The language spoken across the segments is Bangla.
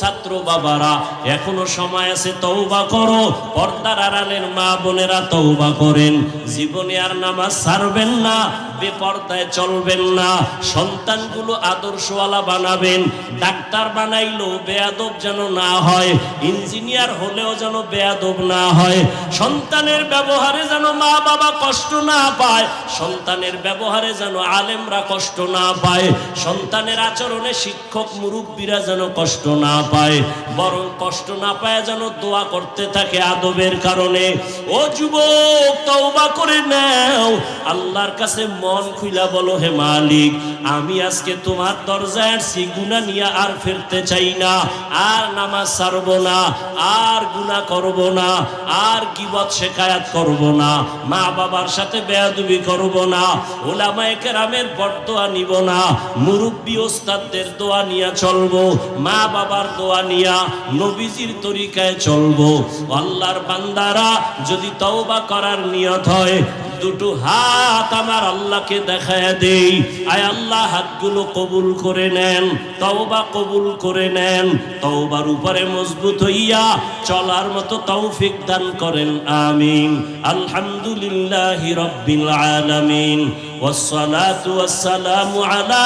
ছাত্র বাবারা, এখনও সময় আছে তৌবা করো। পর্দার আড়ালের মা বোনেরা তৌবা করেন। জীবনে আর নামাজ ছাড়বেন না, বেপর্দায় চলবেন না। সন্তানগুলো আদর্শওয়ালা বানাবেন। ডাক্তার বানাইলো বেয়াদব যেন না হয়, ইঞ্জিনিয়ার হলেও যেন বেয়াদব না হয়। সন্তানের ব্যবহারে যেন মা বাবা কষ্ট না পায়, সন্তানের ব্যবহারে যেন আলেমরা কষ্ট না পায়। সন্তানের আচরণে শিক্ষক, মুরব্বীরা যেন কষ্ট না পায়, বরং কষ্ট না পায় যেন দোয়া করতে থাকে আদবের কারণে। ও যুবক, তওবা করে নাও। আল্লাহর কাছে মন খুইলা বলো, হে মালিক, আমি আজকে তোমার দরজায় আসছি, গুনাহ নিয়ে আর ফিরতে চাই না, আর নামাজ ছাড়ব না, আর গুনাহ করব না, আর গিবত শেখায়াত করব না মা বাবার সাথে বেয়াদবি করব না, ওলামায়ে কেরামের বরদোয়া নিব না, মুরব্বী ওস্তাদদের দোয়া নিয়ে চলবো, মা বাবার দোয়া নিয়া নবীজির তরিকায় চলবো আল্লাহর বান্দারা যদি তওবা করার নিয়ত হয় দুটো হাত আমার আল্লাহকে দেখায় দেই আয় আল্লাহ হাতগুলো কবুল করে নেন তওবা কবুল করে নেন তওবার উপরে মজবুত হইয়া চলার মতো তৌফিক দান করেন আমিন আলহামদুলিল্লাহি রাব্বিল আলামিন والصلاة والسلام على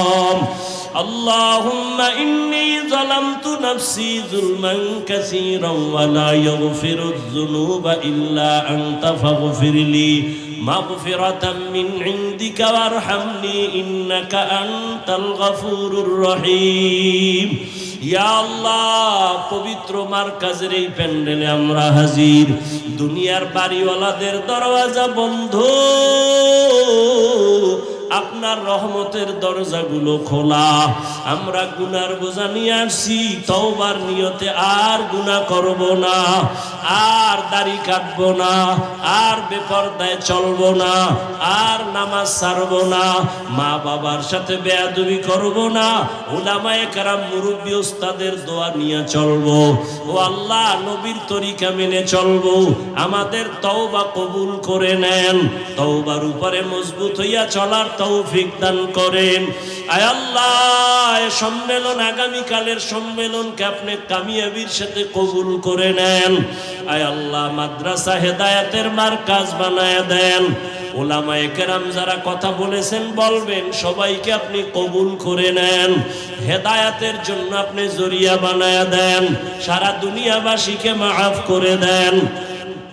اللهم إني ظلمت نفسي ظلما كثيرا ولا يغفر الذنوب إلا أنت فاغفر لي مغفرة من عندك وارحمني إنك أنت الغفور الرحيم ইয়া আল্লাহ পবিত্র মার্কাজের এই প্যান্ডেলে আমরা হাজির দুনিয়ার বাড়িওয়ালাদের দরওয়াজা বন্ধ আপনার রহমতের দরজাগুলো খোলা। আমরা গুনার বোঝা নিয়ে আসছি, তওবার নিয়তে আর গুনাহ করব না, আর দাড়ি কাটব না, আর বেপরদায় চলবো না, আর নামাজ ছাড়বো না মা বাবার সাথে বেয়াদবি করব না ওলামায়ে কারাম মুরব্বী ওস্তাদের দোয়া নিয়ে চলবো। ও আল্লাহ, নবীর তরিকা মেনে চলবো। আমাদের তওবা কবুল করে নেন। তওবার উপরে মজবুত হইয়া চলার তৌফিক দান করেন। আয় আল্লাহ সম্মেলন আগামীকালের সম্মেলনকে আপনি কামিয়াবির সাথে কবুল করে নেন। আয় আল্লাহ, মাদ্রাসা হেদায়াতের মার্কাজ বানায় দেন। ওলামায়ে কেরাম যারা কথা বলেছেন, বলবেন, সবাইকে আপনি কবুল করে নেন। হেদায়াতের জন্য আপনি জরিয়া বানায় দেন। সারা দুনিয়াবাসীকে মাফ করে দেন।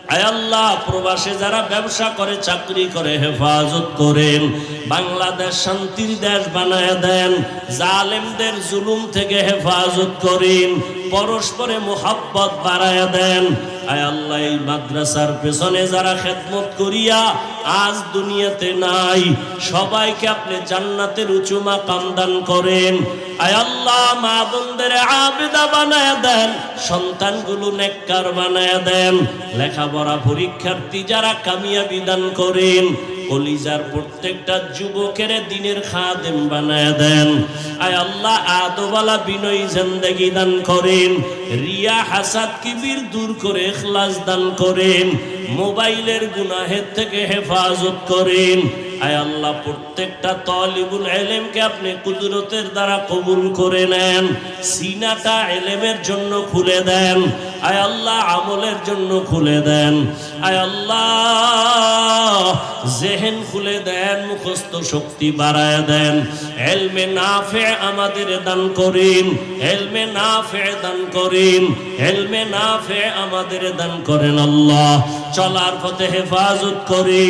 আল্লাহ, প্রবাসে যারা ব্যবসা করে, চাকরি করে, হেফাজত করেন। বাংলাদেশ শান্তির দেশ বানায় দেন। জালেমদের জুলুম থেকে হেফাজত করেন। পরস্পরে মোহাব্বত বাড়ায় দেন। আয় আল্লাহ, এই মাদ্রাসার পেছনে যারা খেদমত করিয়া আজ দুনিয়াতে নাই, সবাইকে আপনি জান্নাতের উঁচু মাকাম দান করেন। আয় আল্লাহ, মা বোনদের আবেদা বানায় দেন, সন্তানগুলো নেককার বানায় দেন। লেখাপড়া পরীক্ষার্থী যারা কামিয়াবি দান করেন কলিজার প্রত্যেকটা যুবকের দিনের খাদেম বানায় দেন। আয় আল্লাহ আদবালা বিনয় জিন্দেগি দান করেন। রিয়া হাসাদ কিবির দূর করে এখলাস দান করেন। মোবাইলের গুনাহের থেকে হেফাজত করেন। আয় আল্লাহ, প্রত্যেকটা তলিবুল এলেমকে আপনি কুদরতের দ্বারা কবুল করে নেন, সিনাটা এলেমের জন্য খুলে দেন, আয় আল্লাহ আমলের জন্য খুলে দেন, আয় আল্লাহ জেহেন খুলে দেন, মুখস্থ শক্তি বাড়ায় দেন, এলমে নাফে আমাদের দান করিন, এলমে নাফে দান করিন, এলমে নাফে আমাদের দান করেন আল্লাহ, চলার পথে হেফাজত করিন।